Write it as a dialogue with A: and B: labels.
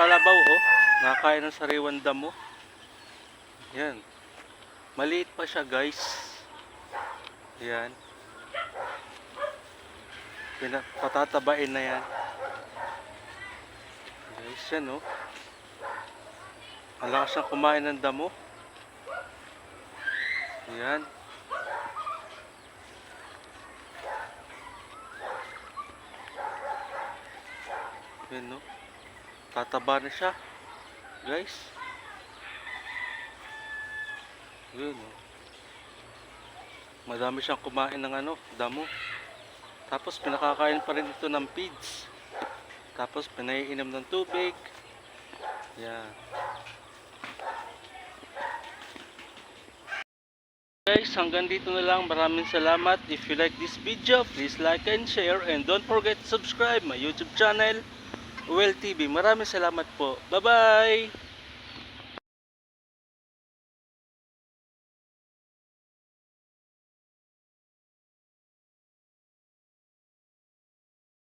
A: kalabaw oh. Nakakain ng sariwan damo. Yan. Maliit pa siya guys. Yan. Patatabain na yan. Guys, yan oh. Ang siyang kumain ng damo. Yan. Yan no. Tataba na siya. Guys. Yan no. Madami siyang kumain ng ano, damo. Tapos pinakakain pa rin ito ng feeds. Tapos pinaiinom ng tubig. Yan. Guys, hanggang dito na lang. Maraming salamat. If you like this video, please like and share. And don't forget to subscribe my YouTube channel, Well TV. Maraming salamat po. Bye-bye!